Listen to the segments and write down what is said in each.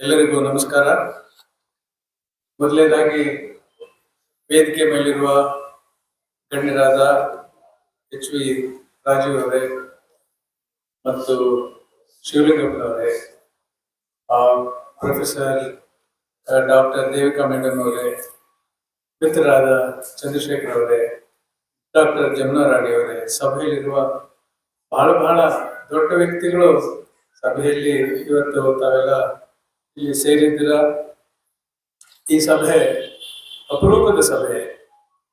ಎಲ್ಲರಿಗೂ ನಮಸ್ಕಾರ. ಮೊದಲನೇದಾಗಿ ವೇದಿಕೆ ಮೇಲಿರುವ ಗಣ್ಯರಾದ ಎಚ್ ವಿ ರಾಜೀವ್ ಅವರೇ ಮತ್ತು ಶಿವಲಿಂಗಪ್ಪನವರೇ ಪ್ರೊಫೆಸರ್ ಡಾಕ್ಟರ್ ದೇವಿಕಾ ಮೇಡಮ್ ಅವರೇ, ಮಿತ್ರರಾದ ಚಂದ್ರಶೇಖರ್ ಅವರೇ ಡಾಕ್ಟರ್ ಜಮುನಾ ರಾಣಿ ಅವರೇ, ಸಭೆಯಲ್ಲಿರುವ ಬಹಳ ಬಹಳ ದೊಡ್ಡ ವ್ಯಕ್ತಿಗಳು ಸಭೆಯಲ್ಲಿ ಇವತ್ತು ತಾವೆಲ್ಲ ಇಲ್ಲಿ ಸೇರಿದ್ದೀರ ಈ ಸಭೆ ಅಪರೂಪದ ಸಭೆ.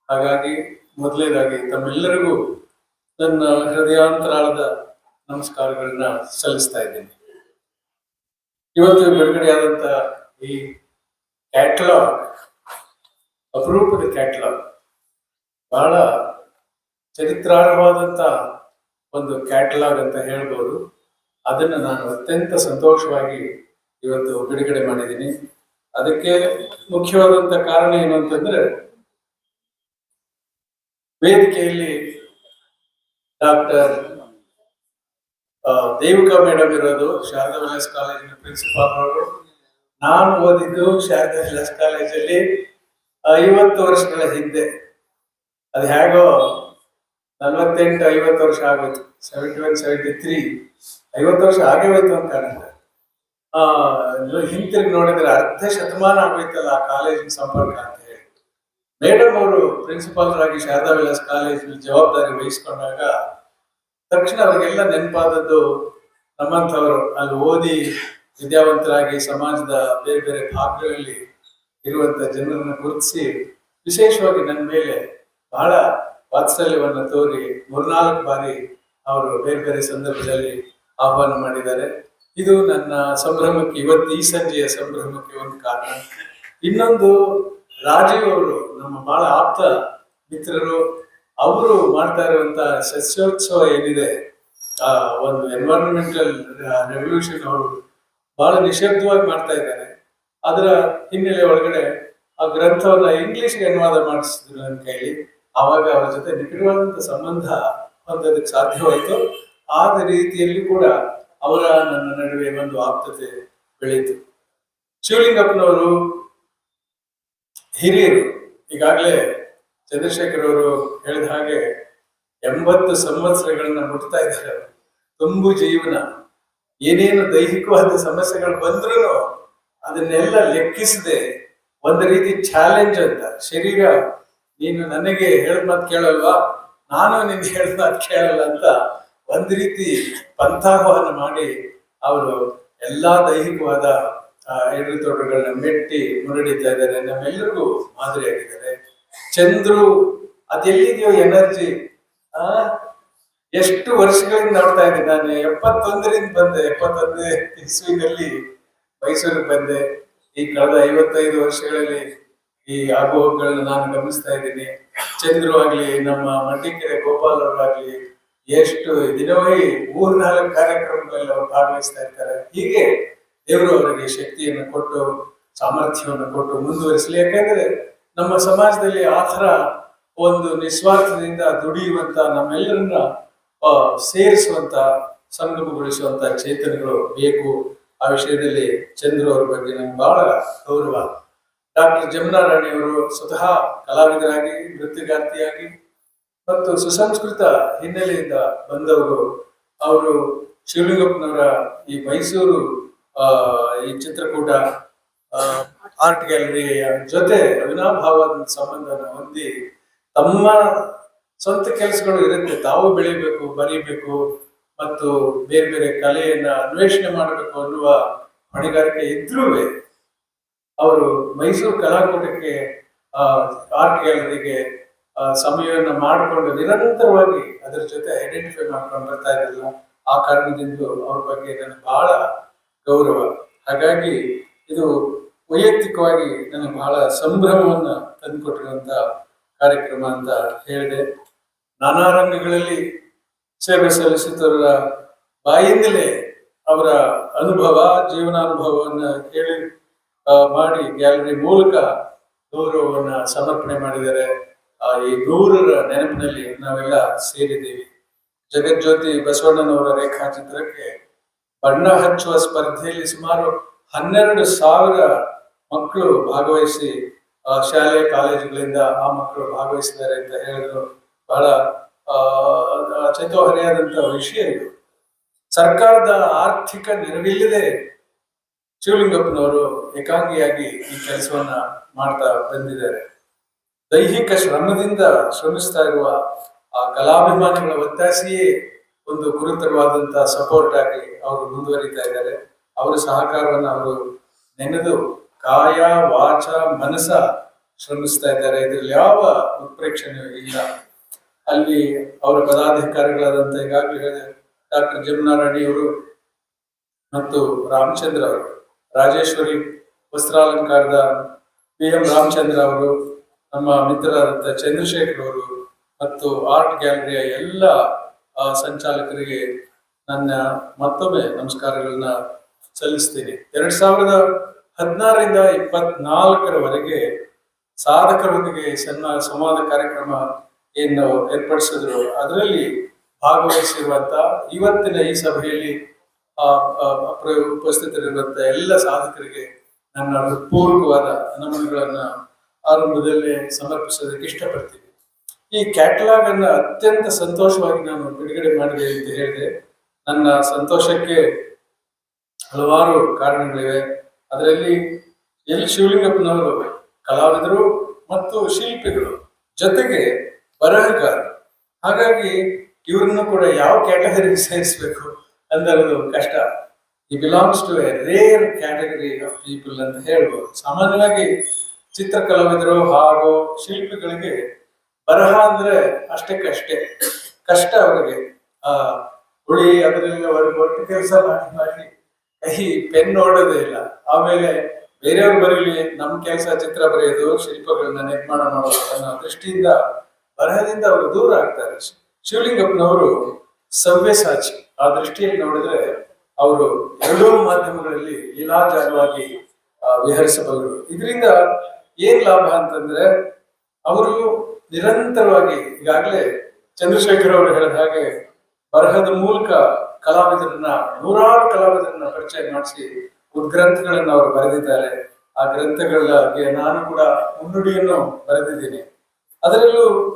ಹಾಗಾಗಿ ಮೊದಲನೇದಾಗಿ ತಮ್ಮೆಲ್ಲರಿಗೂ ನನ್ನ ಹೃದಯಾಂತರಾಳದ ನಮಸ್ಕಾರಗಳನ್ನ ಸಲ್ಲಿಸ್ತಾ ಇದ್ದೀನಿ. ಇವತ್ತು ಬಿಡುಗಡೆಯಾದಂತ ಈ ಕ್ಯಾಟಲಾಗ್ ಅಪರೂಪದ ಕ್ಯಾಟಲಾಗ್ ಬಹಳ ಚರಿತ್ರಾರ್ಹವಾದಂತ ಒಂದು ಕ್ಯಾಟಲಾಗ್ ಅಂತ ಹೇಳ್ಬೋದು. ಅದನ್ನು ನಾನು ಅತ್ಯಂತ ಸಂತೋಷವಾಗಿ ಇವತ್ತು ಬಿಡುಗಡೆ ಮಾಡಿದ್ದೀನಿ. ಅದಕ್ಕೆ ಮುಖ್ಯವಾದಂತ ಕಾರಣ ಏನು ಅಂತಂದ್ರೆ, ವೇದಿಕೆಯಲ್ಲಿ ಡಾಕ್ಟರ್ ದೇವಿಕಾ ಮೇಡಮ್ ಇರೋದು, ಶಾರದಾ ವಿಲಾಸ್ ಕಾಲೇಜಿನ ಪ್ರಿನ್ಸಿಪಾಲ್ ಅವರು. ನಾನು ಓದಿದ್ದು ಶಾರದಾ ವಿಲಾಸ್ ಕಾಲೇಜಲ್ಲಿ ಐವತ್ತು ವರ್ಷಗಳ ಹಿಂದೆ. ಅದು ಹೇಗೋ ನಲ್ವತ್ತೆಂಟು ಐವತ್ತು ವರ್ಷ ಆಗೋಯ್ತು. ಸೆವೆಂಟಿ ಒನ್ ಸೆವೆಂಟಿ ತ್ರೀ ಐವತ್ತು ವರ್ಷ ಆಗೇ ಹೋಯ್ತು ಅಂತ ಕಾಣುತ್ತೆ ಆ ಹಿಂತಿರುಗಿ ನೋಡಿದ್ರೆ ಅರ್ಧ ಶತಮಾನ ಆಗೋಯ್ತಲ್ಲ ಆ ಕಾಲೇಜಿನ ಸಂಪರ್ಕ ಅಂತ ಹೇಳಿ. ಮೇಡಮ್ ಅವರು ಪ್ರಿನ್ಸಿಪಾಲ್ರಾಗಿ ಶಾರದಾ ವಿಲಾಸ್ ಕಾಲೇಜಲ್ಲಿ ಜವಾಬ್ದಾರಿ ವಹಿಸ್ಕೊಂಡಾಗ ತಕ್ಷಣ ಅವರಿಗೆಲ್ಲ ನೆನಪಾದದ್ದು ನಮ್ಮಂಥವರು. ಅಲ್ಲಿ ಓದಿ ವಿದ್ಯಾವಂತರಾಗಿ ಸಮಾಜದ ಬೇರೆ ಬೇರೆ ಭಾಗಗಳಲ್ಲಿ ಇರುವಂತ ಜನರನ್ನು ಗುರುತಿಸಿ ವಿಶೇಷವಾಗಿ ನನ್ನ ಮೇಲೆ ಬಹಳ ವಾತ್ಸಲ್ಯವನ್ನು ತೋರಿ ಮೂರ್ನಾಲ್ಕು ಬಾರಿ ಅವರು ಬೇರೆ ಬೇರೆ ಸಂದರ್ಭದಲ್ಲಿ ಆಹ್ವಾನ ಮಾಡಿದ್ದಾರೆ. ಇದು ನನ್ನ ಸಂಭ್ರಮಕ್ಕೆ, ಇವತ್ತು ಈ ಸಂಜೆಯ ಸಂಭ್ರಮಕ್ಕೆ ಒಂದು ಕಾರಣ. ಇನ್ನೊಂದು, ರಾಜೀವ್ ಅವರು, ನಮ್ಮ ಬಹಳ ಆಪ್ತ ಮಿತ್ರರು, ಅವರು ಮಾಡ್ತಾ ಇರುವಂತ ಸಸ್ಯೋತ್ಸವ ಏನಿದೆ, ಆ, ಒಂದು ಎನ್ವೈರನ್ಮೆಂಟಲ್ ರೆವಲ್ಯೂಷನ್ ಅವರು ಬಹಳ ನಿಶಬ್ದವಾಗಿ ಮಾಡ್ತಾ ಇದ್ದಾರೆ. ಅದರ ಹಿನ್ನೆಲೆ ಒಳಗಡೆ ಆ ಗ್ರಂಥವನ್ನ ಇಂಗ್ಲಿಷ್ಗೆ ಅನುವಾದ ಮಾಡಿಸಿದ್ರು ಅಂತ ಹೇಳಿ, ಆವಾಗ ಅವರ ಜೊತೆ ನಿಕಟವಾದಂತ ಸಂಬಂಧ ಹೊಂದೋದಕ್ಕೆ ಸಾಧ್ಯವಾಯಿತು. ಆದ ರೀತಿಯಲ್ಲಿ ಕೂಡ ಅವರ ನನ್ನ ನಡುವೆ ಒಂದು ಆಪ್ತತೆ ಬೆಳೀತು ಶಿವಲಿಂಗಪ್ಪನವರು ಹಿರಿಯರು. ಈಗಾಗಲೇ ಚಂದ್ರಶೇಖರ್ ಅವರು ಹೇಳಿದ ಹಾಗೆ ಎಂಬತ್ತು ಸಂವತ್ಸರಗಳನ್ನ ಮುಟ್ತಾ ಇದ್ದಾರೆ. ತುಂಬು ಜೀವನ. ಏನೇನು ದೈಹಿಕವಾದ ಸಮಸ್ಯೆಗಳು ಬಂದ್ರೂ ಅದನ್ನೆಲ್ಲ ಲೆಕ್ಕಿಸದೆ ಒಂದು ರೀತಿ ಚಾಲೆಂಜ್ ಅಂತ. ಶರೀರ, ನೀನು ನನಗೆ ಹೇಳಿದ ಮಾತು ಕೇಳಲ್ವಾ? ನಾನು ನಿನ್ಗೆ ಹೇಳಿದ ಮಾತು ಕೇಳಲ್ಲ ಅಂತ ಒಂದ್ ರೀತಿ ಪಂಥಾಹ್ವಾನ ಮಾಡಿ ಅವರು ಎಲ್ಲಾ ದೈಹಿಕವಾದ ತೊಡರುಗಳನ್ನ ಮೆಟ್ಟಿ ಮುರಡಿತಾ ಇದ್ದಾರೆ. ನಮ್ಮೆಲ್ಲರಿಗೂ ಮಾದರಿಯಾಗಿದ್ದಾರೆ ಚಂದ್ರು ಅದೆಲ್ಲಿದೆಯೋ ಎನರ್ಜಿ. ಆ, ಎಷ್ಟು ವರ್ಷಗಳಿಂದ ನೋಡ್ತಾ ಇದ್ದೀನಿ ನಾನು. ಎಪ್ಪತ್ತೊಂದರಿಂದ ಬಂದೆ. ಎಪ್ಪತ್ತೊಂದನೇ ಇಸ್ವಿನಲ್ಲಿ ಮೈಸೂರಿಗೆ ಬಂದೆ. ಈ ಕಳೆದ ಐವತ್ತೈದು ವರ್ಷಗಳಲ್ಲಿ ಈ ಆಗುಹೋಗುಗಳನ್ನ ನಾನು ಗಮನಿಸ್ತಾ ಇದ್ದೀನಿ. ಚಂದ್ರು ಆಗ್ಲಿ, ನಮ್ಮ ಮಂಡಿಕೆರೆ ಗೋಪಾಲ್ ಅವರಾಗ್ಲಿ ಎಷ್ಟು ದಿನವೇ ಮೂರ್ನಾಲ್ಕು ಕಾರ್ಯಕ್ರಮಗಳಲ್ಲಿ ಅವರು ಭಾಗವಹಿಸ್ತಾ ಇರ್ತಾರೆ. ಹೀಗೆ ದೇವರು ಅವರಿಗೆ ಶಕ್ತಿಯನ್ನು ಕೊಟ್ಟು, ಸಾಮರ್ಥ್ಯವನ್ನು ಕೊಟ್ಟು ಮುಂದುವರಿಸಲಿ. ಯಾಕಂದ್ರೆ ನಮ್ಮ ಸಮಾಜದಲ್ಲಿ ಆ ಥರ ಒಂದು ನಿಸ್ವಾರ್ಥದಿಂದ ದುಡಿಯುವಂತ ನಮ್ಮೆಲ್ಲರನ್ನ ಸೇರಿಸುವಂತ ಸಂಗಮಗೊಳಿಸುವಂತ ಚೇತನಗಳು ಬೇಕು. ಆ ವಿಷಯದಲ್ಲಿ ಚಂದ್ರು ಅವರ ಬಗ್ಗೆ ನಮ್ಗೆ ಬಹಳ ಗೌರವ. ಡಾಕ್ಟರ್ ಜಮುನಾ ರಾಣಿಯವರು ಸ್ವತಃ ಕಲಾವಿದರಾಗಿ, ನೃತ್ಯಗಾರ್ತಿಯಾಗಿ ಮತ್ತು ಸುಸಂಸ್ಕೃತ ಹಿನ್ನೆಲೆಯಿಂದ ಬಂದವರು ಅವರು ಶಿವಲಿಂಗಪ್ಪನವರ ಈ ಮೈಸೂರು ಈ ಚಿತ್ರಕೂಟ ಆರ್ಟ್ ಗ್ಯಾಲರಿಯ ಜೊತೆ ಅವಿನಾಭಾವ ಸಂಬಂಧನ ಹೊಂದಿ ತಮ್ಮ ಸ್ವಂತ ಕೆಲಸಗಳು ಇರುತ್ತೆ. ತಾವು ಬೆಳಿಬೇಕು, ಬರೀಬೇಕು ಮತ್ತು ಬೇರೆ ಬೇರೆ ಕಲೆಯನ್ನ ಅನ್ವೇಷಣೆ ಮಾಡಬೇಕು ಅನ್ನುವ ಹೊಣೆಗಾರಿಕೆ ಇದ್ರೂ ಅವರು ಮೈಸೂರು ಕಲಾಕೂಟಕ್ಕೆ ಆರ್ಟ್ ಗ್ಯಾಲರಿಗೆ ಸಮಯವನ್ನು ಮಾಡಿಕೊಂಡು ನಿರಂತರವಾಗಿ ಅದರ ಜೊತೆ ಐಡೆಂಟಿಫೈ ಮಾಡ್ಕೊಂಡು ಬರ್ತಾ ಇರಲಿಲ್ಲ. ಆ ಕಾರಣದಿಂದ ಅವ್ರ ಬಗ್ಗೆ ನನಗೆ ಬಹಳ ಗೌರವ. ಹಾಗಾಗಿ ಇದು ವೈಯಕ್ತಿಕವಾಗಿ ನನಗೆ ಬಹಳ ಸಂಭ್ರಮವನ್ನ ತಂದುಕೊಟ್ಟಿರುವಂತ ಕಾರ್ಯಕ್ರಮ ಅಂತ ಹೇಳಿದೆ. ನಾನಾ ರಂಗಗಳಲ್ಲಿ ಸೇವೆ ಸಲ್ಲಿಸಿದವರ ಬಾಯಿಂದಲೇ ಅವರ ಅನುಭವ, ಜೀವನಾನುಭವವನ್ನು ಕೇಳಿ ಮಾಡಿ ಗ್ಯಾಲರಿ ಮೂಲಕ ಗೌರವವನ್ನು ಸಮರ್ಪಣೆ ಮಾಡಿದ್ದಾರೆ. ಈ ನೂರರ ನೆನಪಿನಲ್ಲಿ ನಾವೆಲ್ಲ ಸೇರಿದ್ದೀವಿ. ಜಗಜ್ಯೋತಿ ಬಸವಣ್ಣನವರ ರೇಖಾಚಿತ್ರಕ್ಕೆ ಬಣ್ಣ ಹಚ್ಚುವ ಸ್ಪರ್ಧೆಯಲ್ಲಿ ಸುಮಾರು ಹನ್ನೆರಡು ಸಾವಿರ ಮಕ್ಕಳು ಭಾಗವಹಿಸಿ ಆ, ಶಾಲೆ ಕಾಲೇಜುಗಳಿಂದ ಆ ಮಕ್ಕಳು ಭಾಗವಹಿಸಿದ್ದಾರೆ ಅಂತ ಹೇಳಿದ್ರು. ಬಹಳ ಆ, ಚೇತೋಹರಿಯಾದಂತ ವಿಷಯ ಇದು. ಸರ್ಕಾರದ ಆರ್ಥಿಕ ನೆರವಿಲ್ಲದೆ ಶಿವಲಿಂಗಪ್ಪನವರು ಏಕಾಂಗಿಯಾಗಿ ಈ ಕೆಲಸವನ್ನ ಮಾಡ್ತಾ ಬಂದಿದ್ದಾರೆ. ದೈಹಿಕ ಶ್ರಮದಿಂದ ಶ್ರಮಿಸ್ತಾ ಇರುವ ಆ ಕಲಾಭಿಮಾನಿಗಳ ಒತ್ತಾಸೆಯೇ ಒಂದು ಗುರುತರವಾದಂತಹ ಸಪೋರ್ಟ್ ಆಗಿ ಅವರು ಮುಂದುವರಿತಾ ಇದ್ದಾರೆ. ಅವರ ಸಹಕಾರವನ್ನು ಅವರು ನೆನೆದು ಕಾಯ, ವಾಚ ಮನಸ ಶ್ರಮಿಸ್ತಾ ಇದ್ದಾರೆ. ಇದರಲ್ಲಿ ಯಾವ ಉತ್ಪ್ರೇಕ್ಷಣೆಯೂ ಇಲ್ಲ. ಅಲ್ಲಿ ಅವರ ಪದಾಧಿಕಾರಿಗಳಾದಂತ ಈಗಾಗಲೇ ಡಾಕ್ಟರ್ ಜಮುನಾರಾಣಿ ಅವರು ಮತ್ತು ರಾಮಚಂದ್ರ ಅವರು, ರಾಜೇಶ್ವರಿ ವಸ್ತ್ರಾಲಂಕಾರದ ಪಿ ಎಂ ರಾಮಚಂದ್ರ ಅವರು ನಮ್ಮ ಮಿತ್ರರಾದಂಥ ಚಂದ್ರಶೇಖರ್ ಅವರು ಮತ್ತು ಆರ್ಟ್ ಗ್ಯಾಲರಿಯ ಎಲ್ಲ ಸಂಚಾಲಕರಿಗೆ ನನ್ನ ಮತ್ತೊಮ್ಮೆ ನಮಸ್ಕಾರಗಳನ್ನ ಸಲ್ಲಿಸ್ತೀನಿ ಎರಡ್ ಸಾವಿರದ ಹದಿನಾರರಿಂದ ಇಪ್ಪತ್ನಾಲ್ಕರವರೆಗೆ ಸಾಧಕರೊಂದಿಗೆ ಸಣ್ಣ ಸಂವಾದ ಕಾರ್ಯಕ್ರಮ ಏನು ಏರ್ಪಡಿಸಿದ್ರು, ಅದರಲ್ಲಿ ಭಾಗವಹಿಸಿರುವಂತ ಇವತ್ತಿನ ಈ ಸಭೆಯಲ್ಲಿ ಉಪಸ್ಥಿತರಿರುವಂತ ಎಲ್ಲ ಸಾಧಕರಿಗೆ ನನ್ನ ಹೃತ್ಪೂರ್ವಕವಾದ ನಮನಗಳನ್ನ ಆರಂಭದಲ್ಲೇ ಸಮರ್ಪಿಸೋದಕ್ಕೆ ಇಷ್ಟಪಡ್ತೀನಿ. ಈ ಕ್ಯಾಟಲಾಗ್ ಅನ್ನ ಅತ್ಯಂತ ಸಂತೋಷವಾಗಿ ನಾನು ಬಿಡುಗಡೆ ಮಾಡಿದೆ ಅಂತ ಹೇಳಿದೆ ನನ್ನ ಸಂತೋಷಕ್ಕೆ ಹಲವಾರು ಕಾರಣಗಳಿವೆ. ಅದರಲ್ಲಿ ಎಲ್ ಶಿವಲಿಂಗಪ್ಪನವರು, ಕಲಾವಿದರು ಮತ್ತು ಶಿಲ್ಪಿಗಳು ಜೊತೆಗೆ ಬರಹಗಾರರು. ಹಾಗಾಗಿ ಇವರನ್ನು ಕೂಡ ಯಾವ ಕ್ಯಾಟಗರಿಗೆ ಸೇರಿಸಬೇಕು ಅನ್ನೋದು ಕಷ್ಟ. ಈ belongs to a rare category of people ಅಂತ ಹೇಳ್ಬೋದು. ಸಾಮಾನ್ಯವಾಗಿ ಚಿತ್ರಕಲಾವಿದರು ಹಾಗೂ ಶಿಲ್ಪಿಗಳಿಗೆ ಬರಹ ಅಂದ್ರೆ ಅಷ್ಟಕ್ಕಷ್ಟೇ ಕಷ್ಟ ಅವರಿಗೆ. ಆ, ಹುಳಿ ಅದರಲ್ಲಿ ಒಟ್ಟು ಕೆಲಸ ಮಾಡಿ ಮಾಡಿ. ಪೆನ್ ನೋಡೋದೇ ಇಲ್ಲ. ಆಮೇಲೆ ಬೇರೆಯವ್ರು ಬರೀಲಿ, ನಮ್ ಕೆಲಸ ಚಿತ್ರ ಬರೆಯೋದು, ಶಿಲ್ಪಗಳನ್ನ ನಿರ್ಮಾಣ ಮಾಡೋದು ಅನ್ನೋ ದೃಷ್ಟಿಯಿಂದ ಬರಹದಿಂದ ಅವರು ದೂರ ಆಗ್ತಾರೆ. ಶಿವಲಿಂಗಪ್ಪನವರು ಸವ್ಯಸಾಚಿ ಆ ದೃಷ್ಟಿಯಲ್ಲಿ ನೋಡಿದ್ರೆ ಅವರು ಎರಡೂ ಮಾಧ್ಯಮಗಳಲ್ಲಿ ಲೀಲಾಜಾಲವಾಗಿ ವಿಹರಿಸಬಹುದು ವಿಹರಿಸಬಲ್ಲರು. ಇದರಿಂದ ಏನ್ ಲಾಭ ಅಂತಂದ್ರೆ ಅವರು ನಿರಂತರವಾಗಿ ಈಗಾಗಲೇ ಚಂದ್ರಶೇಖರ್ ಅವರು ಹೇಳಿದ ಹಾಗೆ ಬರಹದ ಮೂಲಕ ಕಲಾವಿದರನ್ನ ನೂರಾರು ಕಲಾವಿದರನ್ನ ಪರಿಚಯ ಮಾಡಿಸಿ ಉದ್ಗ್ರಂಥಗಳನ್ನ ಅವರು ಬರೆದಿದ್ದಾರೆ. ಆ ಗ್ರಂಥಗಳಿಗೆ ನಾನು ಕೂಡ ಮುನ್ನುಡಿಯನ್ನು ಬರೆದಿದ್ದೀನಿ. ಅದರಲ್ಲೂ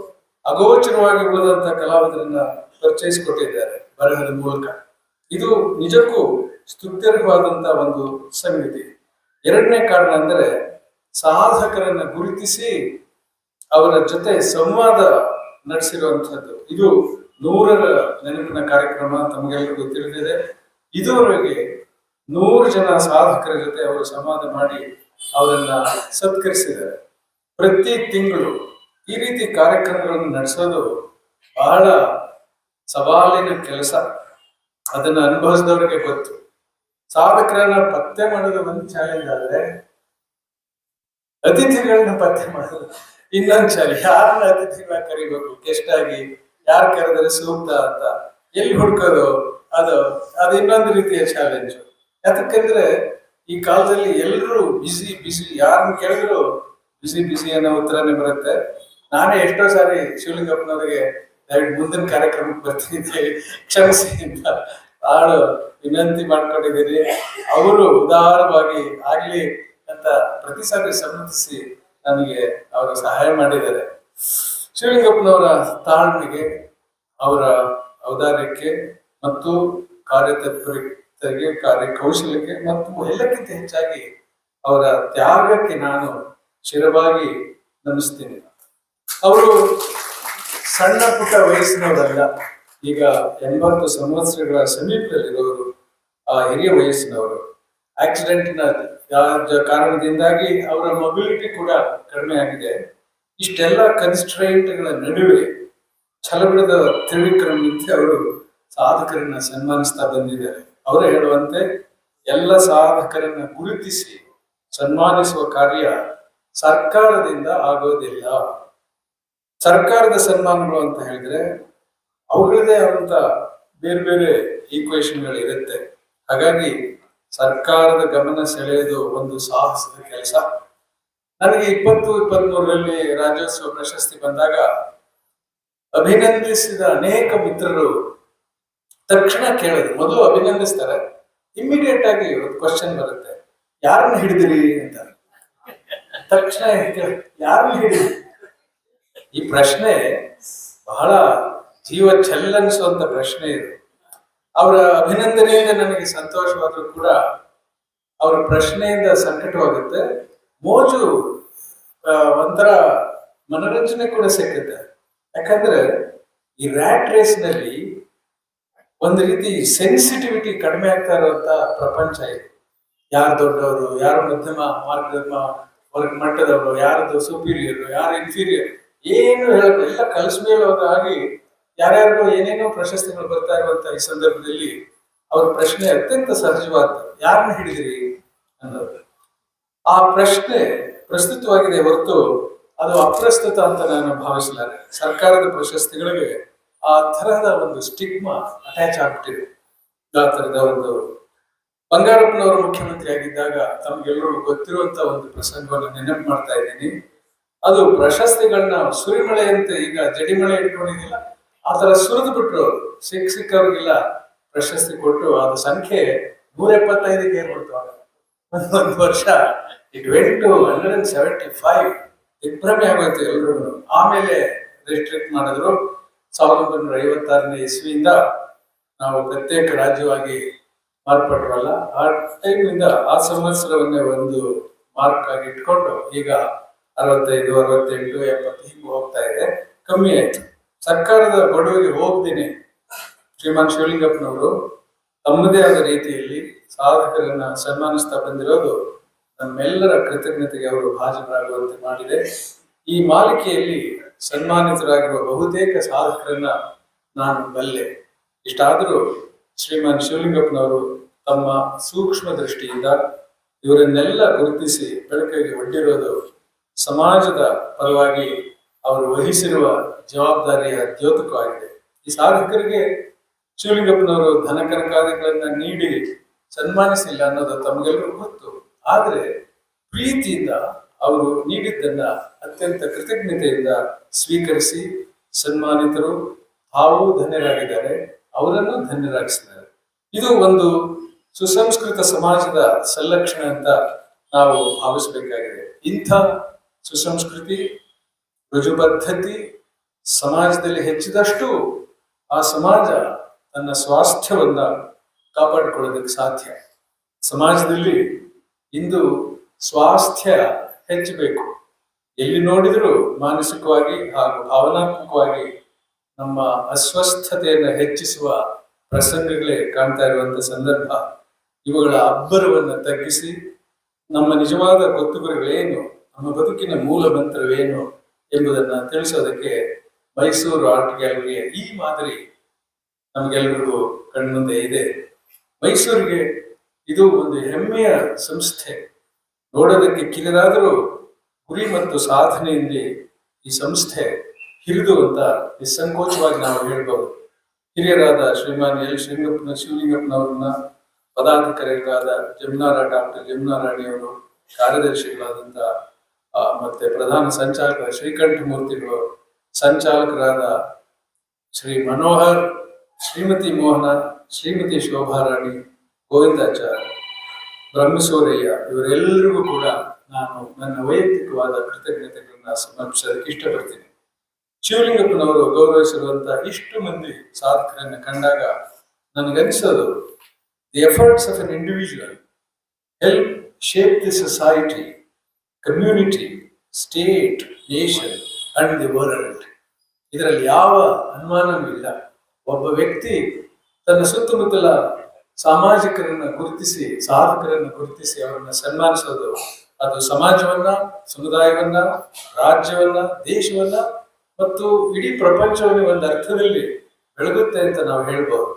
ಅಗೋಚರವಾಗಿ ಉಳಿದಂತ ಕಲಾವಿದರನ್ನ ಪರಿಚಯಿಸಿಕೊಟ್ಟಿದ್ದಾರೆ ಬರಹದ ಮೂಲಕ. ಇದು ನಿಜಕ್ಕೂ ಸ್ತುತ್ಯರ್ಹವಾದಂತ ಒಂದು ಸಂಗತಿ. ಎರಡನೇ ಕಾರಣ ಅಂದ್ರೆ ಸಾಧಕರನ್ನ ಗುರುತಿಸಿ ಅವರ ಜೊತೆ ಸಂವಾದ ನಡೆಸಿರುವಂತಹದ್ದು ಇದು ನೂರರ ನೆನಪಿನ ಕಾರ್ಯಕ್ರಮ ತಮಗೆಲ್ಲರಿಗೂ ತಿಳಿದಿದೆ. ಇದುವರೆಗೆ ನೂರು ಜನ ಸಾಧಕರ ಜೊತೆ ಅವರು ಸಂವಾದ ಮಾಡಿ ಅವರನ್ನ ಸತ್ಕರಿಸಿದ್ದಾರೆ. ಪ್ರತಿ ತಿಂಗಳು ಈ ರೀತಿ ಕಾರ್ಯಕ್ರಮಗಳನ್ನು ನಡೆಸೋದು ಬಹಳ ಸವಾಲಿನ ಕೆಲಸ. ಅದನ್ನ ಅನುಭವಿಸಿದವರಿಗೆ ಗೊತ್ತು. ಸಾಧಕರನ್ನ ಪತ್ತೆ ಮಾಡೋದು ಒಂದು ಚಾಲೆಂಜ್ ಆದ್ರೆ ಅತಿಥಿಗಳನ್ನ ಪತ್ತೆ ಮಾಡೋದು ಇನ್ನೊಂದ್ ಚಾಲೆಂಜ್ ಯಾರನ್ನ ಅತಿಥಿಗಳ ಕರಿಬೇಕು ಗೆಸ್ಟ್ ಆಗಿ ಯಾರು ಕರೆದ್ರೆ ಸೂಕ್ತ ಅಂತ. ಎಲ್ಲಿ ಹುಡ್ಕೋದು? ಅದು ಅದು ಇನ್ನೊಂದು ರೀತಿಯ ಚಾಲೆಂಜ್ ಯಾಕಂದ್ರೆ ಈ ಕಾಲದಲ್ಲಿ ಎಲ್ಲರೂ ಬಿಸಿ ಬಿಸಿ ಯಾರನ್ನ ಕೇಳಿದ್ರು ಬಿಸಿ ಬಿಸಿ ಅನ್ನೋ ಉತ್ತರನೇ ಬರುತ್ತೆ. ನಾನೇ ಎಷ್ಟೋ ಸಾರಿ ಶಿವಲಿಂಗಪ್ಪನವರಿಗೆ ದಯವಿಟ್ಟು ಮುಂದಿನ ಕಾರ್ಯಕ್ರಮಕ್ಕೆ ಬರ್ತೀನಿ ಹೇಳಿ ಕ್ಷಮಿಸಿ ಅಂತ ಆಳು ವಿನಂತಿ ಮಾಡ್ಕೊಂಡಿದ್ದೀನಿ. ಅವರು ಉದಾರವಾಗಿ ಆಗ್ಲಿ ಅಂತ ಪ್ರತಿ ಸಾರಿ ಸಂಬಂಧಿಸಿ ನನಗೆ ಅವರು ಸಹಾಯ ಮಾಡಿದ್ದಾರೆ. ಶಿವಲಿಂಗಪ್ಪನವರ ತಾಳ್ಮೆಗೆ, ಅವರ ಔದಾರ್ಯಕ್ಕೆ ಮತ್ತು ಕಾರ್ಯತತ್ಪರತೆಗೆ ಕಾರ್ಯ ಕೌಶಲ್ಯಕ್ಕೆ ಮತ್ತು ಎಲ್ಲಕ್ಕಿಂತ ಹೆಚ್ಚಾಗಿ ಅವರ ತ್ಯಾಗಕ್ಕೆ ನಾನು ಶಿರವಾಗಿ ನಮಿಸ್ತೀನಿ ಅವರು ಸಣ್ಣ ಪುಟ್ಟ ವಯಸ್ಸಿನವರಲ್ಲ, ಈಗ ಎಂಬತ್ತು ಸಂವತ್ಸರಗಳ ಸಮೀಪದಲ್ಲಿರೋರು ಆ ಹಿರಿಯ ವಯಸ್ಸಿನವರು. ಆಕ್ಸಿಡೆಂಟ್ನ ಕಾರಣದಿಂದಾಗಿ ಅವರ ಮೊಬಿಲಿಟಿ ಕೂಡ ಕಡಿಮೆ ಆಗಿದೆ. ಇಷ್ಟೆಲ್ಲ ಕನ್ಸ್ಟ್ರೈಂಟ್ಗಳ ನಡುವೆ ಛಲಬಿಡದ ತ್ರಿವಿಕ್ರಮನಿಂದ ಅವರು ಸಾಧಕರನ್ನ ಸನ್ಮಾನಿಸ್ತಾ ಬಂದಿದ್ದಾರೆ. ಅವರೇ ಹೇಳುವಂತೆ ಎಲ್ಲ ಸಾಧಕರನ್ನ ಗುರುತಿಸಿ ಸನ್ಮಾನಿಸುವ ಕಾರ್ಯ ಸರ್ಕಾರದಿಂದ ಆಗೋದಿಲ್ಲ. ಸರ್ಕಾರದ ಸನ್ಮಾನಗಳು ಅಂತ ಹೇಳಿದ್ರೆ ಅವುಗಳದೇ ಆದಂತ ಬೇರೆ ಬೇರೆ ಈಕ್ವೇಶನ್ಗಳು ಇರುತ್ತೆ ಹಾಗಾಗಿ ಸರ್ಕಾರದ ಗಮನ ಸೆಳೆಯೋದು ಒಂದು ಸಾಹಸದ ಕೆಲಸ. ನನಗೆ ಇಪ್ಪತ್ತು, ಇಪ್ಪತ್ಮೂರರಲ್ಲಿ ರಾಜ್ಯೋತ್ಸವ ಪ್ರಶಸ್ತಿ ಬಂದಾಗ ಅಭಿನಂದಿಸಿದ ಅನೇಕ ಮಿತ್ರರು ತಕ್ಷಣ ಕೇಳಿದ್ರು. ಮೊದಲು ಅಭಿನಂದಿಸ್ತಾರೆ ಇಮಿಡಿಯೇಟ್ ಆಗಿ ಒಂದು ಕ್ವಶನ್ ಬರುತ್ತೆ, ಯಾರನ್ನ ಹಿಡಿದಿರಿ? ಅಂತ. ತಕ್ಷಣ ಯಾರನ್ನ ಹಿಡಿದ್ರಿ? ಈ ಪ್ರಶ್ನೆ ಬಹಳ ಜೀವ ಚೆಲ್ಲನಿಸುವಂತ ಪ್ರಶ್ನೆ ಇದು. ಅವರ ಅಭಿನಂದನೆಯಿಂದ ನನಗೆ ಸಂತೋಷವಾದರೂ ಕೂಡ ಅವರ ಪ್ರಶ್ನೆಯಿಂದ ಸಂಕಟವಾಗುತ್ತೆ ಮೋಜು ಒಂಥರ ಮನೋರಂಜನೆ ಕೂಡ ಸಿಕ್ಕುತ್ತೆ. ಯಾಕಂದ್ರೆ ಈ ರ್ಯಾಟ್ ರೇಸ್ನಲ್ಲಿ ಒಂದು ರೀತಿ ಸೆನ್ಸಿಟಿವಿಟಿ ಕಡಿಮೆ ಆಗ್ತಾ ಇರುವಂತ ಪ್ರಪಂಚ ಇದೆ. ಯಾರು ದೊಡ್ಡವರು, ಯಾರು ಮಧ್ಯಮ ಮಾರ್ಗದ ಅವ್ರ ಮಟ್ಟದವರು ಯಾರದು ಸುಪೀರಿಯರ್ ಯಾರು ಇನ್ಫೀರಿಯರ್ ಏನು ಹೇಳೋದು ಎಲ್ಲ ಆಗಿ ಯಾರ್ಯಾರಿಗೂ ಏನೇನೋ ಪ್ರಶಸ್ತಿಗಳು ಬರ್ತಾ ಇರುವಂತ ಈ ಸಂದರ್ಭದಲ್ಲಿ ಅವ್ರ ಪ್ರಶ್ನೆ ಅತ್ಯಂತ ಸಹಜವಾದ, ಯಾರನ್ನ ಹಿಡಿದಿರಿ ಅನ್ನೋದು. ಆ ಪ್ರಶ್ನೆ ಪ್ರಸ್ತುತವಾಗಿದೆ ಹೊರತು ಅದು ಅಪ್ರಸ್ತುತ ಅಂತ ನಾನು ಭಾವಿಸಲಾರೆ. ಸರ್ಕಾರದ ಪ್ರಶಸ್ತಿಗಳಿಗೆ ಆ ತರಹದ ಒಂದು ಸ್ಟಿಗ್ಮಾ ಅಟ್ಯಾಚ್ ಆಗ್ಬಿಟ್ಟಿದೆ. ಆ ತರದ ಒಂದು ಬಂಗಾರಪ್ಪನವರು ಮುಖ್ಯಮಂತ್ರಿ ಆಗಿದ್ದಾಗ ತಮಗೆಲ್ಲರೂ ಗೊತ್ತಿರುವಂತ ಒಂದು ಪ್ರಸಂಗವನ್ನು ನೆನಪು ಮಾಡ್ತಾ ಇದ್ದೀನಿ. ಅದು ಪ್ರಶಸ್ತಿಗಳನ್ನ ಸುರಿಮಳೆಯಂತೆ ಈಗ ಜಡಿಮಳೆ ಇಟ್ಕೊಂಡಿದ್ದಿಲ್ಲ ಆ ಸುರಿದು ಬಿಟ್ರು ಅವ್ರು. ಸಿಕ್ ಸಿಕ್ಕವ್ರಿಗೆಲ್ಲ ಪ್ರಶಸ್ತಿ ಕೊಟ್ಟು ಅದ ಸಂಖ್ಯೆ ನೂರ ಎಪ್ಪತ್ತೈದಕ್ಕೆ ಏರ್ಬಿಡ್ತು ಒಂದು ಒಂದೊಂದು ವರ್ಷ it went to hundred and seventy five ದಿಗ್ಭ್ರಮೆ ಆಗೋಯ್ತು ಎಲ್ರಿಗೂ ಆಮೇಲೆ ರಿಸ್ಟ್ರಿಕ್ಟ್ ಮಾಡಿದ್ರು. ಸಾವಿರದ ಒಂಬೈನೂರ ಐವತ್ತಾರನೇ ಇಸ್ವಿಯಿಂದ ನಾವು ಪ್ರತ್ಯೇಕ ರಾಜ್ಯವಾಗಿ ಮಾರ್ಪಟ್ರಲ್ಲ ಆ ಟೈಮಿಂದ ಆ ಸಂವತ್ಸರವನ್ನೇ ಒಂದು ಮಾರ್ಕ್ ಆಗಿ ಇಟ್ಕೊಂಡು ಈಗ ಅರವತ್ತೈದು, ಅರವತ್ತೆಂಟು, ಎಪ್ಪತ್ತು ಹಿಂಗೆ ಹೋಗ್ತಾ ಇದೆ. ಕಮ್ಮಿ ಆಯ್ತು. ಸರ್ಕಾರದ ಗಡುವಿಗೆ ಹೋಗ್ತೀನಿ. ಶ್ರೀಮಾನ್ ಶಿವಲಿಂಗಪ್ಪನವರು ತಮ್ಮದೇ ಆದ ರೀತಿಯಲ್ಲಿ ಸಾಧಕರನ್ನ ಸನ್ಮಾನಿಸ್ತಾ ಬಂದಿರೋದು ನಮ್ಮೆಲ್ಲರ ಕೃತಜ್ಞತೆಗೆ ಅವರು ಭಾಜನರಾಗುವಂತೆ ಮಾಡಿದೆ. ಈ ಮಾಲಿಕೆಯಲ್ಲಿ ಸನ್ಮಾನಿತರಾಗಿರುವ ಬಹುತೇಕ ಸಾಧಕರನ್ನ ನಾನು ಬಲ್ಲೆ. ಇಷ್ಟಾದರೂ ಶ್ರೀಮಾನ್ ಶಿವಲಿಂಗಪ್ಪನವರು ತಮ್ಮ ಸೂಕ್ಷ್ಮ ದೃಷ್ಟಿಯಿಂದ ಇವರನ್ನೆಲ್ಲ ಗುರುತಿಸಿ ಬೆಳಕಿಗೆ ಒಡ್ಡಿರೋದು ಸಮಾಜದ ಪರವಾಗಿ ಅವರು ವಹಿಸಿರುವ ಜವಾಬ್ದಾರಿಯ ದ್ಯೋತಕವಾಗಿದೆ ಈ ಸಾಧಕರಿಗೆ ಶಿವಲಿಂಗಪ್ಪನವರು ಧನ ಕನಕಾದಿಗಳನ್ನ ನೀಡಿ ಸನ್ಮಾನಿಸಿಲ್ಲ ಅನ್ನೋದು ತಮಗೆಲ್ಲರೂ ಗೊತ್ತು. ಆದರೆ ಪ್ರೀತಿಯಿಂದ ಅವರು ನೀಡಿದ್ದನ್ನ ಅತ್ಯಂತ ಕೃತಜ್ಞತೆಯಿಂದ ಸ್ವೀಕರಿಸಿ ಸನ್ಮಾನಿತರು ಹಾವು ಧನ್ಯರಾಗಿದ್ದಾರೆ. ಅವರನ್ನು ಧನ್ಯರಾಗಿಸಿದ್ದಾರೆ. ಇದು ಒಂದು ಸುಸಂಸ್ಕೃತ ಸಮಾಜದ ಸಂಲಕ್ಷಣೆ ಅಂತ ನಾವು ಭಾವಿಸಬೇಕಾಗಿದೆ. ಇಂಥ ಸುಸಂಸ್ಕೃತಿ ರುಜುಬದ್ಧತೆ ಸಮಾಜದಲ್ಲಿ ಹೆಚ್ಚಿದಷ್ಟು ಆ ಸಮಾಜ ತನ್ನ ಸ್ವಾಸ್ಥ್ಯವನ್ನ ಕಾಪಾಡಿಕೊಳ್ಳೋದಕ್ಕೆ ಸಾಧ್ಯ. ಸಮಾಜದಲ್ಲಿ ಇಂದು ಸ್ವಾಸ್ಥ್ಯ ಹೆಚ್ಚಬೇಕು. ಎಲ್ಲಿ ನೋಡಿದರೂ ಮಾನಸಿಕವಾಗಿ ಹಾಗೂ ಭಾವನಾತ್ಮಕವಾಗಿ ನಮ್ಮ ಅಸ್ವಸ್ಥತೆಯನ್ನು ಹೆಚ್ಚಿಸುವ ಪ್ರಸಂಗಗಳೇ ಕಾಣ್ತಾ ಇರುವಂತಹ ಸಂದರ್ಭ. ಇವುಗಳ ಅಬ್ಬರವನ್ನು ತಗ್ಗಿಸಿ ನಮ್ಮ ನಿಜವಾದ ಗೊತ್ತುಗುರಿಗಳೇನು, ನಮ್ಮ ಬದುಕಿನ ಮೂಲ ಮಂತ್ರವೇನು ಎಂಬುದನ್ನ ತಿಳಿಸೋದಕ್ಕೆ ಮೈಸೂರು ಆರ್ಟ್ ಗ್ಯಾಲರಿಯ ಈ ಮಾದರಿ ನಮಗೆಲ್ಲರಿಗೂ ಕಣ್ಮುಂದೆ ಇದೆ. ಮೈಸೂರಿಗೆ ಇದು ಒಂದು ಹೆಮ್ಮೆಯ ಸಂಸ್ಥೆ. ನೋಡೋದಕ್ಕೆ ಕಿರಿದಾದರೂ ಗುರಿ ಮತ್ತು ಸಾಧನೆಯಲ್ಲಿ ಈ ಸಂಸ್ಥೆ ಹಿರಿದು ಅಂತ ನಿಸ್ಸಂಕೋಚವಾಗಿ ನಾವು ಹೇಳ್ಬೋದು. ಹಿರಿಯರಾದ ಶ್ರೀಮಾನ್ ಎಲ್ ಶ್ರೀರಂಗಪ್ಪನ ಶಿವಲಿಂಗಪ್ಪನವ್ರನ್ನ ಪದಾಧಿಕಾರಿಗಳಾದ ಜಮುನಾರ ಡಾಕ್ಟರ್ ಜಮುನಾರಾಣಿಯವರು ಕಾರ್ಯದರ್ಶಿಗಳಾದಂತಹ ಮತ್ತೆ ಪ್ರಧಾನ ಸಂಚಾಲಕ ಶ್ರೀಕಂಠ ಮೂರ್ತಿಗಳು ಸಂಚಾಲಕರಾದ ಶ್ರೀ ಮನೋಹರ್, ಶ್ರೀಮತಿ ಮೋಹನ, ಶ್ರೀಮತಿ ಶೋಭಾರಾಣಿ ಗೋವಿಂದಾಚಾರ್ಯ, ಬ್ರಹ್ಮಸೂರಯ್ಯ, ಇವರೆಲ್ಲರಿಗೂ ಕೂಡ ನಾನು ನನ್ನ ವೈಯಕ್ತಿಕವಾದ ಕೃತಜ್ಞತೆಗಳನ್ನ ಸಮರ್ಪಿಸೋದಕ್ಕೆ ಇಷ್ಟಪಡ್ತೀನಿ. ಶಿವಲಿಂಗಪ್ಪನವರು ಗೌರವಿಸಿರುವಂತಹ ಇಷ್ಟು ಮಂದಿ ಸಾಧಕರನ್ನು ಕಂಡಾಗ ನನಗನ್ಸೋದು the efforts of an individual help shape the society community state nation and the world ಇದರಲ್ಲಿ ಯಾವ ಅನುಮಾನವಿಲ್ಲ ಒಬ್ಬ ವ್ಯಕ್ತಿ ತನ್ನ ಸುತ್ತಮುತ್ತಲ ಸಾಮಾಜಿಕರನ್ನ ಗುರುತಿಸಿ, ಸಾಧಕರನ್ನು ಗುರುತಿಸಿ ಅವರನ್ನ ಸನ್ಮಾನಿಸೋದು, ಅದು ಸಮಾಜವನ್ನ, ಸಮುದಾಯವನ್ನ, ರಾಜ್ಯವನ್ನ, ದೇಶವನ್ನ ಮತ್ತು ಇಡೀ ಪ್ರಪಂಚವನ್ನು ಒಂದು ಅರ್ಥದಲ್ಲಿ ಬೆಳಗುತ್ತೆ ಅಂತ ನಾವು ಹೇಳ್ಬೋದು.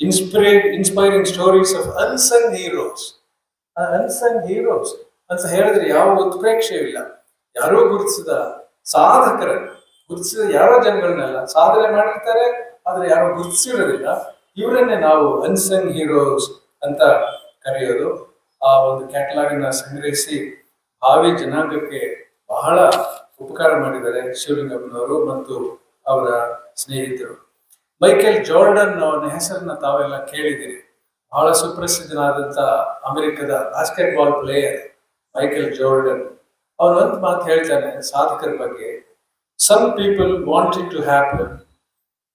Inspire inspiring stories of unsung heroes unsung heroes ಅಂತ ಹೇಳಿದ್ರೆ ಯಾವ ಉತ್ಪ್ರೇಕ್ಷೆ ಇಲ್ಲ. ಯಾರೋ ಗುರುತಿಸಿದ ಸಾಧಕರನ್ನು, ಗುರುತಿಸಿದ ಯಾರೋ ಜನಗಳನ್ನೆಲ್ಲ ಸಾಧನೆ ಮಾಡಿರ್ತಾರೆ, ಆದ್ರೆ ಯಾರು ಗುರುತಿಸಿರೋದಿಲ್ಲ. ಇವರನ್ನೇ ನಾವು ಅನ್ಸಂಗ್ ಹೀರೋಸ್ ಅಂತ ಕರೆಯೋದು. ಆ ಒಂದು ಕ್ಯಾಟಲಾಗ್ ಅನ್ನ ಸಂಗ್ರಹಿಸಿ ಭಾವಿ ಜನಾಂಗಕ್ಕೆ ಬಹಳ ಉಪಕಾರ ಮಾಡಿದ್ದಾರೆ ಶಿವಲಿಂಗಪ್ಪನವರು ಮತ್ತು ಅವರ ಸ್ನೇಹಿತರು. ಮೈಕೆಲ್ ಜಾರ್ಡನ್ ಅವನ ಹೆಸರನ್ನ ತಾವೆಲ್ಲ ಕೇಳಿದಿರಿ ಬಹಳ ಸುಪ್ರಸಿದ್ಧನಾದಂತ ಅಮೆರಿಕದ basketball player Michael Jordan ಅವನು ಒಂದು ಮಾತು ಹೇಳ್ತಾನೆ, ಸಾಧಕರ ಬಗ್ಗೆ. Some people want it to happen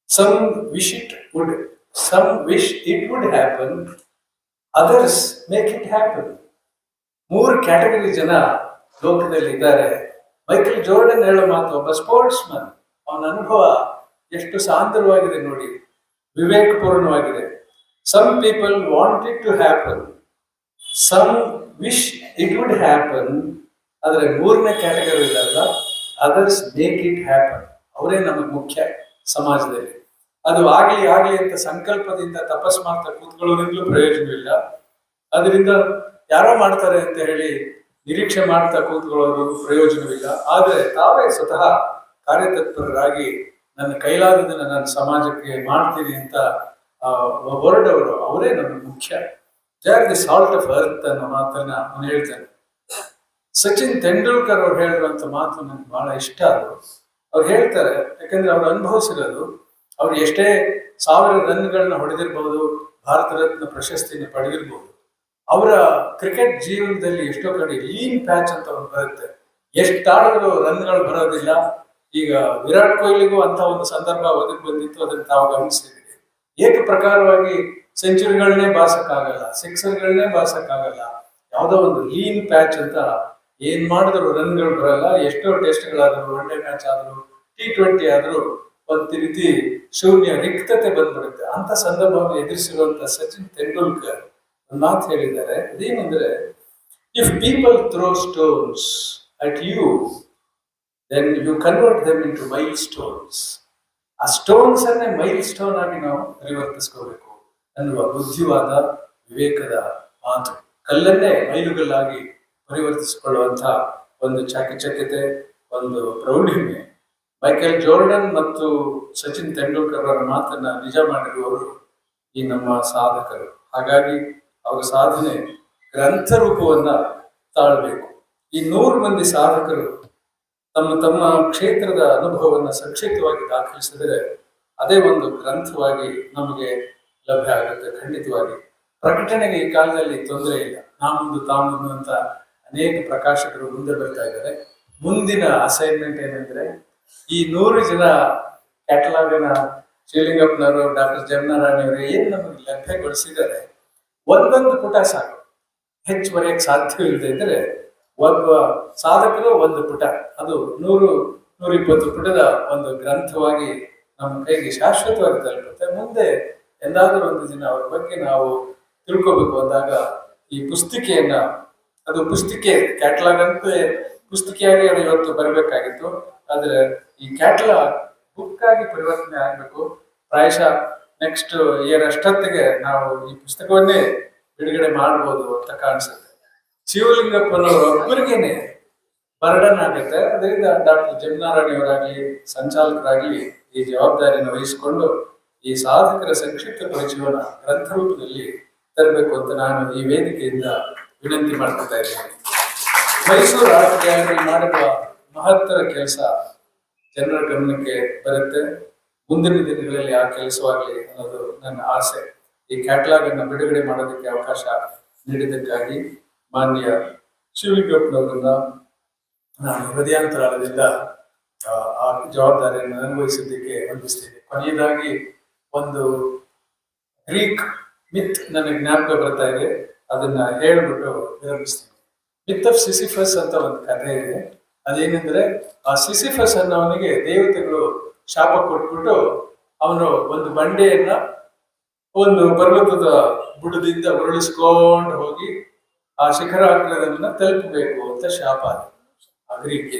some wish it would some wish it would happen others make it happen ಮೂರು ಕ್ಯಾಟಗರಿ ಜನ ಲೋಕದಲ್ಲಿ ಇದ್ದಾರೆ ಮೈಕೆಲ್ ಜೋರ್ಡನ್ ಹೇಳೋ ಮಾತು ಒಬ್ಬ ಸ್ಪೋರ್ಟ್ಸ್ ಮನ್ ಅವನ ಅನುಭವ ಎಷ್ಟು ಸಾಂದ್ರವಾಗಿದೆ ನೋಡಿ. ವಿವೇಕಪೂರ್ಣವಾಗಿದೆ. Some people want it to happen some wish it would happen ಆದರೆ ಮೂರನೇ ಕ್ಯಾಟಗರಿ ಇದಲ್ಲ ಅದರ್ಸ್ ಮೇಕ್ ಇಟ್ ಹ್ಯಾಪನ್ ಅವರೇ ನಮಗೆ ಮುಖ್ಯ ಸಮಾಜದಲ್ಲಿ. ಅದು ಆಗಲಿ ಆಗಲಿ ಅಂತ ಸಂಕಲ್ಪದಿಂದ ತಪಸ್ ಮಾಡ್ತಾ ಕೂತ್ಕೊಳ್ಳೋದ್ರಿಂದಲೂ ಪ್ರಯೋಜನವಿಲ್ಲ ಅದರಿಂದ ಯಾರೋ ಮಾಡ್ತಾರೆ ಅಂತ ಹೇಳಿ ನಿರೀಕ್ಷೆ ಮಾಡ್ತಾ ಕೂತ್ಕೊಳ್ಳೋದು ಪ್ರಯೋಜನವಿಲ್ಲ ಆದರೆ ತಾವೇ ಸ್ವತಃ ಕಾರ್ಯತತ್ಪರರಾಗಿ ನನ್ನ ಕೈಲಾದದನ್ನು ನಾನು ಸಮಾಜಕ್ಕೆ ಮಾಡ್ತೀನಿ ಅಂತ ಆ, ಹೊರಡವರು ಅವರೇ ನಮ್ಮ ಮುಖ್ಯ. They the salt of earth ಅನ್ನೋ ಮಾತನ್ನ ಅವನು ಹೇಳ್ತಾನೆ. ಸಚಿನ್ ತೆಂಡೂಲ್ಕರ್ ಅವ್ರು ಹೇಳಿರುವಂತ ಮಾತು ನನಗೆ ಬಹಳ ಇಷ್ಟ ಅದು ಅವ್ರು ಹೇಳ್ತಾರೆ, ಯಾಕಂದ್ರೆ ಅವ್ರು ಅನುಭವಿಸಿರೋದು, ಅವ್ರು ಎಷ್ಟೇ ಸಾವಿರ ರನ್ಗಳನ್ನ ಹೊಡೆದಿರ್ಬೋದು, ಭಾರತ ರತ್ನ ಪ್ರಶಸ್ತಿನ ಪಡೆದಿರ್ಬೋದು, ಅವರ ಕ್ರಿಕೆಟ್ ಜೀವನದಲ್ಲಿ ಎಷ್ಟೋ ಕಡೆ ಲೀನ್ ಪ್ಯಾಚ್ ಅಂತ ಅವ್ರು ಬರುತ್ತೆ. ಎಷ್ಟು ಆಡಲು ರನ್ಗಳು ಬರೋದಿಲ್ಲ. ಈಗ ವಿರಾಟ್ ಕೊಹ್ಲಿಗೂ ಅಂತ ಒಂದು ಸಂದರ್ಭ ಒದಗಿ ಬಂದಿತ್ತು, ಅದನ್ನು ತಾವು ಗಮನಿಸಿದ್ದೀವಿ ಏಕ ಪ್ರಕಾರವಾಗಿ ಸೆಂಚುರಿಗಳನ್ನೇ ಬಾರ್ಸಕ್ಕಾಗಲ್ಲ, ಸಿಕ್ಸರ್ಗಳನ್ನೇ ಬಾರ್ಸಕ್ಕಾಗಲ್ಲ. ಯಾವುದೋ ಒಂದು ಲೀನ್ ಪ್ಯಾಚ್ ಅಂತ ಏನ್ ಮಾಡಿದ್ರು ರನ್ಗಳು ಬರಲ್ಲ, ಎಷ್ಟೋ ಟೆಸ್ಟ್ಗಳಾದ್ರು, ಒನ್ ಡೇ ಮ್ಯಾಚ್ ಆದ್ರು ಟಿ ಟ್ವೆಂಟಿ ಆದ್ರೂ ಒಂದು ರೀತಿ ಶೂನ್ಯ ರಿಕ್ತತೆ ಬಂದ್ಬಿಡುತ್ತೆ. ಅಂತ ಸಂದರ್ಭವನ್ನು ಎದುರಿಸಿರುವಂತ ಸಚಿನ್ ತೆಂಡೂಲ್ಕರ್ ಒಂದು ಮಾತು ಹೇಳಿದ್ದಾರೆ. ಅದೇನಂದ್ರೆ if people throw stones at you then you convert them into milestones ಆ ಸ್ಟೋನ್ಸ್ ಅನ್ನೇ ಮೈಲ್ ಸ್ಟೋನ್ ಆಗಿ ನಾವು ಪರಿವರ್ತಿಸ್ಕೋಬೇಕು. ಅನ್ನುವ ಬುದ್ಧಿವಾದ ವಿವೇಕದ ಮಾತು. ಕಲ್ಲನ್ನೇ ಮೈಲುಗಲ್ಲಾಗಿ ಪರಿವರ್ತಿಸಿಕೊಳ್ಳುವಂತಹ ಒಂದು ಚಾಕಚಕ್ಯತೆ, ಒಂದು ಪ್ರೌಢಿಮೆ. ಮೈಕೆಲ್ ಜೋರ್ಡನ್ ಮತ್ತು ಸಚಿನ್ ತೆಂಡೂಲ್ಕರ್ ಅವರ ಮಾತನ್ನ ನಿಜ ಮಾಡಿರುವವರು ಈ ನಮ್ಮ ಸಾಧಕರು. ಹಾಗಾಗಿ ಅವರ ಸಾಧನೆ ಗ್ರಂಥ ರೂಪವನ್ನ ತಾಳ್ಬೇಕು. ಈ ನೂರು ಮಂದಿ ಸಾಧಕರು ತಮ್ಮ ತಮ್ಮ ಕ್ಷೇತ್ರದ ಅನುಭವವನ್ನು ಸಂಕ್ಷಿಪ್ತವಾಗಿ ದಾಖಲಿಸಿದರೆ ಅದೇ ಒಂದು ಗ್ರಂಥವಾಗಿ ನಮಗೆ ಲಭ್ಯ ಆಗುತ್ತೆ ಖಂಡಿತವಾಗಿ. ಪ್ರಕಟಣೆಗೆ ಈ ಕಾಲದಲ್ಲಿ ತೊಂದರೆ ಇಲ್ಲ. ನಾಮುಂದು ತಾಮುಂದು ಅಂತ ಅನೇಕ ಪ್ರಕಾಶಕರು ಮುಂದೆ ಬರ್ತಾ ಇದ್ದಾರೆ. ಮುಂದಿನ ಅಸೈನ್ಮೆಂಟ್ ಏನಂದ್ರೆ, ಈ ನೂರು ಜನ ಕ್ಯಾಟಲಾಗಿನ ಶ್ರೀಲಿಂಗಪ್ಪನವರು ಡಾಕ್ಟರ್ ಜಮನಾರಾಯಣ ಅವರು ಏನು ನಮಗೆ ಲಭ್ಯಗೊಳಿಸಿದ್ದಾರೆ, ಒಂದೊಂದು ಪುಟ ಸಾಕು. ಹೆಚ್ಚು ಬರೆಯಕ್ಕೆ ಸಾಧ್ಯವಿಲ್ಲದೆ ಇದ್ರೆ, ಒಬ್ಬ ಸಾಧಕರು ಒಂದು ಪುಟ. ಅದು ನೂರು ನೂರ ಇಪ್ಪತ್ತು ಪುಟದ ಒಂದು ಗ್ರಂಥವಾಗಿ ನಮ್ಮ ಕೈಗೆ ಶಾಶ್ವತವಾಗಿ ತಲುಪುತ್ತೆ. ಮುಂದೆ ಎಂದಾದರೂ ಒಂದು ದಿನ ಅವರ ಬಗ್ಗೆ ನಾವು ತಿಳ್ಕೋಬೇಕು ಅಂದಾಗ ಈ ಪುಸ್ತಿಕೆಯನ್ನ, ಅದು ಪುಸ್ತಿಕೆ ಕ್ಯಾಟಲಾಗ್ ಅಂತ ಪುಸ್ತಿಕೆಯಾಗಿ ಅದು ಇವತ್ತು ಬರಬೇಕಾಗಿತ್ತು. ಆದ್ರೆ ಈ ಕ್ಯಾಟಲಾಗ್ ಬುಕ್ ಆಗಿ ಪರಿವರ್ತನೆ ಆಗಬೇಕು. ಪ್ರಾಯಶಃ ನೆಕ್ಸ್ಟ್ ಇಯರ್ ಅಷ್ಟೊತ್ತಿಗೆ ನಾವು ಈ ಪುಸ್ತಕವನ್ನೇ ಬಿಡುಗಡೆ ಮಾಡ್ಬೋದು ಅಂತ ಕಾಣಿಸುತ್ತೆ. ಶಿವಲಿಂಗಪ್ಪನವರು ಒಬ್ಬರಿಗೇನೆ ಬರ್ಡನ್ ಆಗುತ್ತೆ. ಅದರಿಂದ ಡಾಕ್ಟರ್ ಜಮನಾರಾಯಣ ಅವರಾಗ್ಲಿ ಸಂಚಾಲಕರಾಗ್ಲಿ ಈ ಜವಾಬ್ದಾರಿಯನ್ನು ವಹಿಸಿಕೊಂಡು ಈ ಸಾಧಕರ ಸಂಕ್ಷಿಪ್ತ ಪರಿಚಯವನ್ನ ಗ್ರಂಥ ರೂಪದಲ್ಲಿ ತರಬೇಕು ಅಂತ ನಾನು ಈ ವೇದಿಕೆಯಿಂದ ವಿನಂತಿ ಮಾಡ್ತಾ ಇದ್ದೇನೆ. ಮೈಸೂರು ಆರ್ಟ್ ಗ್ಯಾಲರಿ ಮಾಡುವ ಮಹತ್ತರ ಕೆಲಸ ಜನರ ಗಮನಕ್ಕೆ ಬರುತ್ತೆ. ಮುಂದಿನ ದಿನಗಳಲ್ಲಿ ಆ ಕೆಲಸವಾಗಲಿ ಅನ್ನೋದು ನನ್ನ ಆಸೆ. ಈ ಕ್ಯಾಟಲಾಗ್ ಅನ್ನು ಬಿಡುಗಡೆ ಮಾಡೋದಕ್ಕೆ ಅವಕಾಶ ನೀಡಿದ್ದಕ್ಕಾಗಿ ಮಾನ್ಯ ಶಿವಲಿಂಗಪ್ಪನವರನ್ನ ನಾನು ಹೃದಯಾಂತರಾಳದಿಂದ ಆ, ಜವಾಬ್ದಾರಿಯನ್ನು ಅನುಭವಿಸಿದ್ದಕ್ಕೆ ವಂದಿಸ್ತೇನೆ ಕೊನೆಯದಾಗಿ ಒಂದು ಗ್ರೀಕ್ ಮಿತ್ ನನಗೆ ಜ್ಞಾಪಕ ಬರ್ತಾ ಇದೆ. ಅದನ್ನ ಹೇಳ್ಬಿಟ್ಟು ವಿರಮಿಸ್ತೀನಿ. ಮಿತ್ ಆಫ್ ಸಿಸಿಫಸ್ ಅಂತ ಒಂದು ಕಥೆ ಇದೆ. ಅದೇನೆಂದ್ರೆ, ಆ ಸಿಸಿಫಸ್ ಅನ್ನೋವನಿಗೆ ದೇವತೆಗಳು ಶಾಪ ಕೊಟ್ಬಿಟ್ಟು ಅವನು ಒಂದು ಬಂಡೆಯನ್ನ ಒಂದು ಪರ್ವತದ ಬುಡದಿಂದ ಉರುಳಿಸ್ಕೊಂಡು ಹೋಗಿ ಆ ಶಿಖರಾಗ್ರದನ್ನ ತಲುಪಬೇಕು ಅಂತ ಶಾಪ. ಆ ಗ್ರೀಕ್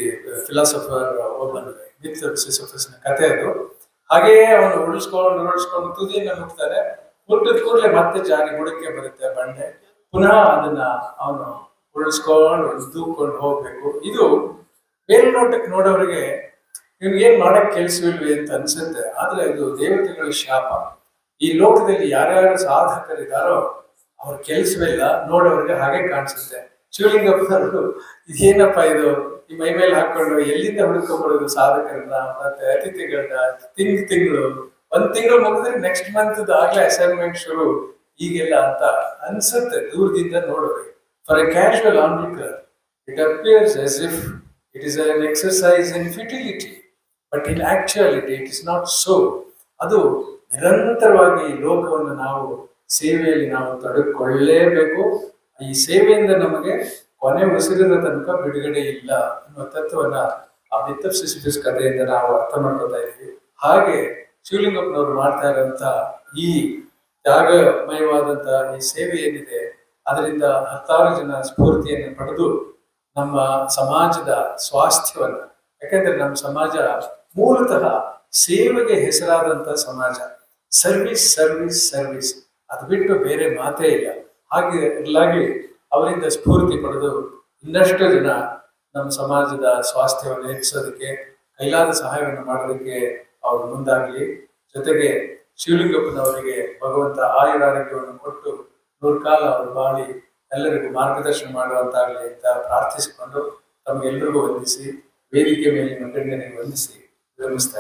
ಫಿಲಾಸಫರ್ ಒಬ್ಬನಿಗೆ ಮಿತ್ ಸಿಸಿಫಸ್ನ ಕಥೆ ಅದು. ಹಾಗೆಯೇ ಅವನು ಉರುಳಿಸ್ಕೊಂಡು ಉರುಳಿಸ್ಕೊಂಡು ತುದಿಯನ್ನು ಮುಟ್ತಾನೆ. ಮುಟ್ಟಿದ ಕೂಡಲೇ ಮತ್ತೆ ಜಾರಿ ಬುಡಕ್ಕೆ ಬರುತ್ತೆ ಬಂಡೆ. ಪುನಃ ಅದನ್ನ ಅವನು ಉರುಳಿಸ್ಕೊಂಡು ದೂಕೊಂಡು ಹೋಗ್ಬೇಕು. ಇದು ಮೇಲ್ನೋಟಕ್ಕೆ ನೋಡೋರಿಗೆ ಇವ್ನಿಗೆ ಏನ್ ಮಾಡಕ್ ಕೆಲ್ಸವಿಲ್ವೇ ಅಂತ ಅನ್ಸುತ್ತೆ. ಆದ್ರೆ ಇದು ದೇವತೆಗಳ ಶಾಪ. ಈ ಲೋಕದಲ್ಲಿ ಯಾರ್ಯಾರು ಸಾಧಕರಿದ್ದಾರೋ ಅವ್ರ ಕೆಲ್ಸವಿಲ್ಲ ನೋಡೋರಿಗೆ ಹಾಗೆ ಕಾಣಿಸುತ್ತೆ. ಶಿವಲಿಂಗಪ್ಪನವರು, ಇದೇನಪ್ಪ ಇದು? ಈ ಮೈ ಮೇಲೆ ಹಾಕೊಂಡು ಎಲ್ಲಿಂದ ಹುಡುಕೊಂಡ್ಬರೋದು ಸಾಧಕರನ್ನ ಮತ್ತೆ ಅತಿಥಿಗಳನ್ನ ತಿಂಗ್ ತಿಂಗಳು, ಒಂದ್ ತಿಂಗಳು ಮುಗಿದ್ರೆ ನೆಕ್ಸ್ಟ್ ಮಂತ್ ಆಗ್ಲೇ ಅಸೈನ್ಮೆಂಟ್ ಶುರು. ಈಗೆಲ್ಲ ಅಂತ ಅನ್ಸುತ್ತೆ, ದೂರದಿಂದ ನೋಡಿದ್ರೆ for a casual on it appears as if it is an exercise in futility but in actuality it is not so ಅದು ನಿರಂತರವಾಗಿ ಲೋಕವನ್ನು ನಾವು ಸೇವೆಯಲ್ಲಿ ನಾವು ತೊಡಗಿಕೊಳ್ಳೇಬೇಕು ಈ ಸೇವೆಯಿಂದ ನಮಗೆ ಕೊನೆ ಉಸಿರಿನ ತನಕ ಬಿಡುಗಡೆ ಇಲ್ಲ ಅನ್ನುವ ತತ್ವವನ್ನ ಆ ಮಿತ್ತಪ್ ಸಿಸಿಫಿಸ್ ಕಥೆಯಿಂದ ನಾವು ಅರ್ಥ ಮಾಡ್ಕೊತಾ ಇದ್ವಿ. ಹಾಗೆ ಶಿವಲಿಂಗಪ್ಪನವರು ಮಾಡ್ತಾ ಇರುವಂತ ಈ ತ್ಯಾಗಮಯವಾದಂತಹ ಈ ಸೇವೆ ಏನಿದೆ, ಅದರಿಂದ ಹತ್ತಾರು ಜನ ಸ್ಫೂರ್ತಿಯನ್ನು ಪಡೆದು ನಮ್ಮ ಸಮಾಜದ ಸ್ವಾಸ್ಥ್ಯವನ್ನ, ಯಾಕೆಂದ್ರೆ ನಮ್ಮ ಸಮಾಜ ಮೂಲತಃ ಸೇವೆಗೆ ಹೆಸರಾದಂತ ಸಮಾಜ. Service service service. ಅದು ಬಿಟ್ಟು ಬೇರೆ ಮಾತೇ ಇಲ್ಲ. ಹಾಗೆ ಇರಲಾಗಿ ಅವರಿಂದ ಸ್ಫೂರ್ತಿ ಪಡೆದು ಇನ್ನಷ್ಟು ಜನ ನಮ್ಮ ಸಮಾಜದ ಸ್ವಾಸ್ಥ್ಯವನ್ನು ಹೆಚ್ಚಿಸೋದಕ್ಕೆ, ಕೈಲಾದ ಸಹಾಯವನ್ನು ಮಾಡೋದಕ್ಕೆ ಅವರು ಮುಂದಾಗಲಿ. ಜೊತೆಗೆ ಶಿವಲಿಂಗಪ್ಪನವರಿಗೆ ಭಗವಂತ ಆಯುರಾರೋಗ್ಯವನ್ನು ಕೊಟ್ಟು ನೂರ್ಕಾಲ ಅವರು ಬಾಳಿ ಎಲ್ಲರಿಗೂ ಮಾರ್ಗದರ್ಶನ ಮಾಡುವಂತಾಗಲಿ ಅಂತ ಪ್ರಾರ್ಥಿಸಿಕೊಂಡು ತಮಗೆಲ್ಲರಿಗೂ ವಂದಿಸಿ, ವೇದಿಕೆ ಮೇಲಿನ ಗಣ್ಯನಿಗೆ ವಂದಿಸಿ ವಿರಮಿಸ್ತಾ